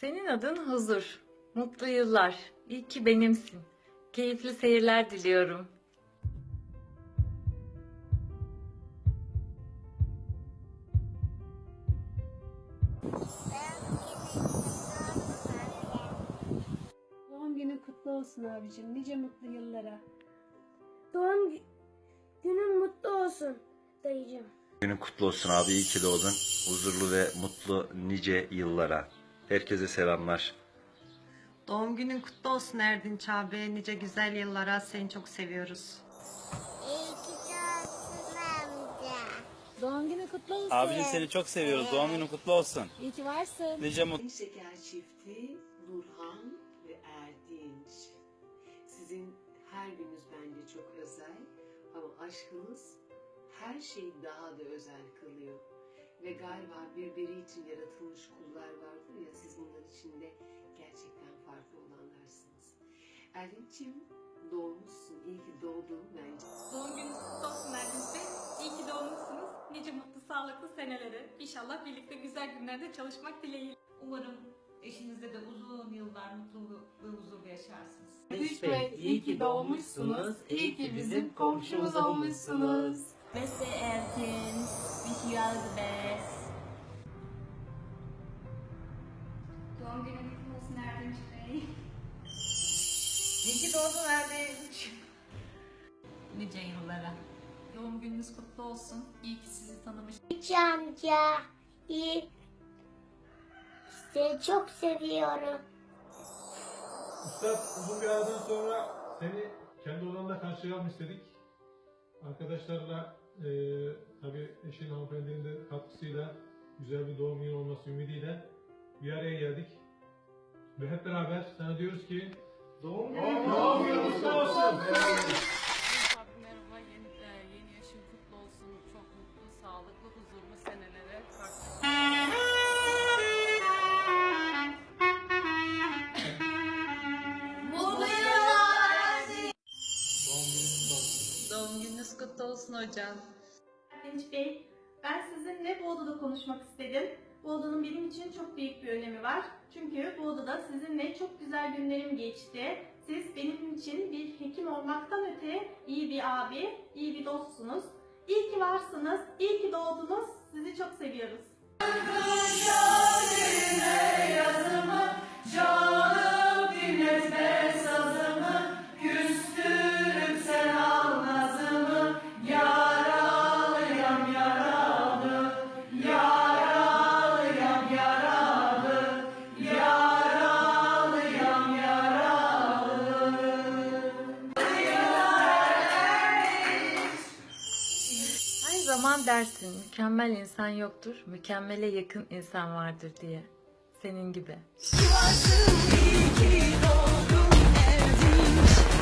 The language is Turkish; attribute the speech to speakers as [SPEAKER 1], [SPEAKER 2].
[SPEAKER 1] Senin adın huzur. Mutlu yıllar. İyi ki benimsin. Keyifli seyirler diliyorum.
[SPEAKER 2] Doğum günün kutlu olsun abicim. Nice mutlu yıllara.
[SPEAKER 3] Doğum gü- günün mutlu olsun dayıcım.
[SPEAKER 4] Günün kutlu olsun abi. İyi ki doğdun. Huzurlu ve mutlu nice yıllara. Herkese selamlar.
[SPEAKER 5] Doğum günün kutlu olsun Erdinç abi. Nice güzel yıllara seni çok seviyoruz.
[SPEAKER 3] İyi ki doğdun amca.
[SPEAKER 2] Doğum günün kutlu olsun.
[SPEAKER 6] Abicim seni çok seviyoruz. Doğum günün kutlu olsun.
[SPEAKER 2] İyi ki varsın.
[SPEAKER 6] Nice mutlu
[SPEAKER 7] şeker çifti Nurhan ve Erdinç. Sizin her gününüz bence çok özel ama aşkınız her şeyi daha da özel kılıyor. Ve galiba birbiri için yaratılmış kullar vardır ya siz bunlar içinde gerçekten farklı olanlarsınız. Erdinç'im doğmuşsun, iyi ki doğdun bence.
[SPEAKER 8] Doğum gününüz kutlu olsun Erdinç Bey. İyi ki doğmuşsunuz. Nice mutlu, sağlıklı senelere. İnşallah birlikte güzel günlerde çalışmak dileğiyle.
[SPEAKER 9] Umarım eşinizle de uzun yıllar mutlu ve huzurlu yaşarsınız.
[SPEAKER 10] Bey, iyi ki doğmuşsunuz. İyi ki bizim komşumuz olmuşsunuz.
[SPEAKER 8] Doğum günün kutlu olsun Erdinç Bey.
[SPEAKER 5] İyi ki doğdun Erdinç.
[SPEAKER 9] Nice yıllara.
[SPEAKER 8] Doğum gününüz kutlu olsun. İyi ki sizi tanımış.
[SPEAKER 3] İki amca. İyi. Seni çok seviyorum.
[SPEAKER 11] Üstad uzun bir aradan sonra seni kendi odanda karşılayalım istedik. Arkadaşlarla e, tabi eşin hanımefendinin de katkısıyla güzel bir doğum günü olması ümidiyle bir araya geldik. Ve hep beraber sana diyoruz ki doğum günün doğum günün kutlu olsun.
[SPEAKER 10] Merhaba, yeni, e, yeni yaşın kutlu olsun. Çok mutlu, sağlıklı, huzurlu senelere.
[SPEAKER 1] Doğum gününüz kutlu olsun hocam.
[SPEAKER 12] Erdinç Bey, ben sizinle bu odada konuşmak istedim. Bu odanın benim için çok büyük bir önemi var. Çünkü bu odada sizinle çok güzel günlerim geçti. Siz benim için bir hekim olmaktan öte iyi bir abi, iyi bir dostsunuz. İyi ki varsınız, iyi ki doğdunuz. Sizi çok seviyoruz.
[SPEAKER 1] Zaman dersin mükemmel insan yoktur, mükemmele yakın insan vardır diye. Senin gibi.
[SPEAKER 5] Erdinç.